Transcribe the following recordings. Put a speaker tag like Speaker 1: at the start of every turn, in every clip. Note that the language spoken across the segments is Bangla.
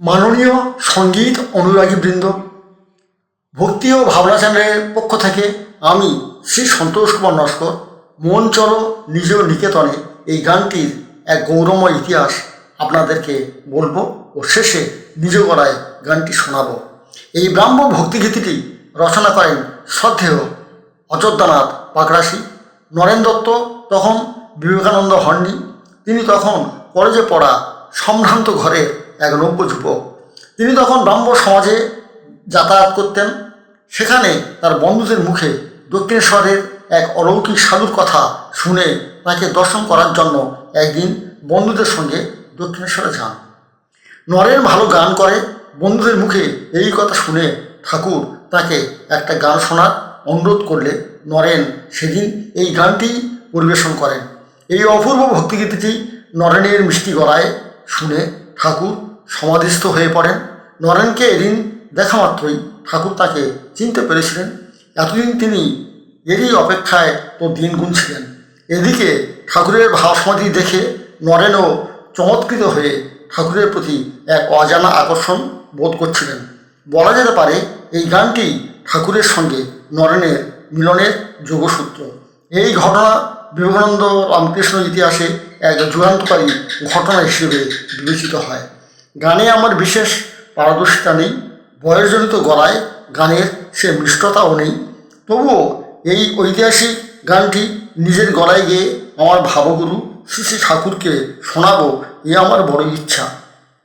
Speaker 1: মাননীয় সংগীত অনুরাগীবৃন্দ ভক্তি ও ভাবনা চ্যানেলের পক্ষ থেকে আমি শ্রী সন্তোষ কুমার নস্কর, মন চলো নিজ নিকেতনে এই গানটির এক গৌরময় ইতিহাস আপনাদেরকে বলব ও শেষে নিজ গলায় গানটি শোনাবো। এই ব্রাহ্ম ভক্তিগীতিটি রচনা করেন শ্রদ্ধেয় অযোধ্যানাথ পাকরাশি নরেন দত্ত, তখন বিবেকানন্দ হননি, তিনি তখন কলেজে পড়া সম্ভ্রান্ত ঘরের এক নব্য যুবক। তিনি তখন ব্রাহ্ম সমাজে যাতায়াত করতেন। সেখানে তার বন্ধুদের মুখে দক্ষিণেশ্বরের এক অলৌকিক সাধুর কথা শুনে তাকে দর্শন করার জন্য একদিন বন্ধুদের সঙ্গে দক্ষিণেশ্বরে যান। নরেন ভালো গান করে। বন্ধুদের মুখে এই কথা শুনে ঠাকুর তাকে একটা গান শোনার অনুরোধ করলে নরেন সেদিন এই গানটি পরিবেশন করেন। এই অপূর্ব ভক্তিগীতিটি নরেনের মিষ্টি গলায় শুনে ঠাকুর সমাধিস্থ হয়ে পড়েন। নরেনকে এদিন দেখা মাত্রই ঠাকুর তাকে চিনতে পেরেছিলেন। এতদিন তিনি এরই অপেক্ষায় তো দিন গুনছিলেন। এদিকে ঠাকুরের ভাবসমাধি দেখে নরেনও চমৎকৃত হয়ে ঠাকুরের প্রতি এক অজানা আকর্ষণ বোধ করছিলেন। বলা যেতে পারে এই গানটি ঠাকুরের সঙ্গে নরেনের মিলনের যোগসূত্র। এই ঘটনা বিবেকানন্দ রামকৃষ্ণ ইতিহাসে এক যুগান্তকারী ঘটনা হিসেবে বিবেচিত হয়। গানে আমার বিশেষ পারদর্শিতা নেই। বয়সজনিত গলায় গানের সে মিষ্টতাও নেই। তবুও এই ঐতিহাসিক গানটি নিজের গলায় গিয়ে আমার ভাবগুরু শ্রী ঠাকুরকে শোনাবো এ আমার বড় ইচ্ছা।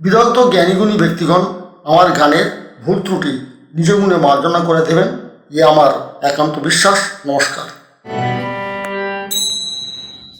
Speaker 1: বিদগ্ধ জ্ঞানীগুণী ব্যক্তিগণ আমার গানের ভুল ত্রুটি নিজ গুণে মার্জনা করে দেবেন এ আমার একান্ত বিশ্বাস। নমস্কার।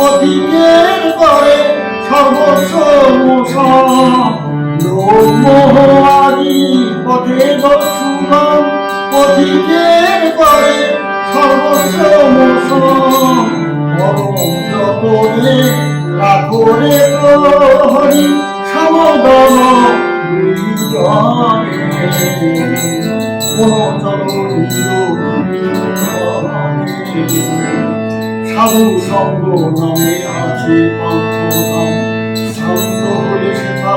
Speaker 1: পথিকের করে সর্বস্ব মোষণ লোমহারি পথে সুগম পথিকের করে মোষণ পরম যতনে রাখো রে প্রহরী সমদন সাধু সঙ্গ নামে আছে পান্থধাম শান্ত সেটা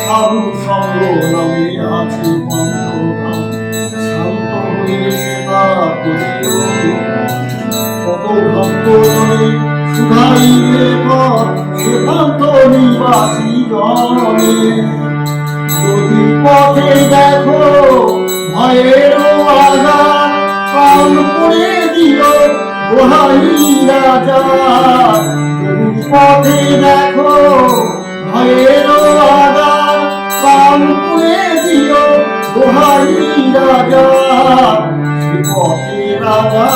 Speaker 1: সাধু সঙ্গ নামে আছে পান্থধাম শান্ত সেটা কত ভক্ত জনে শুধাইলে পর সেকান্ত নিবাসী জনে যদি পথে দেখো ভয়ের পথে দেখো ভয়ের আঘাত কান করে দিও। দোহাই রাজা পথে রাজা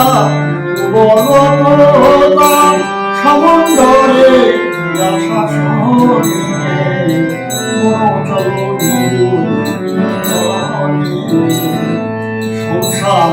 Speaker 1: বড় সমন্দরে সংসার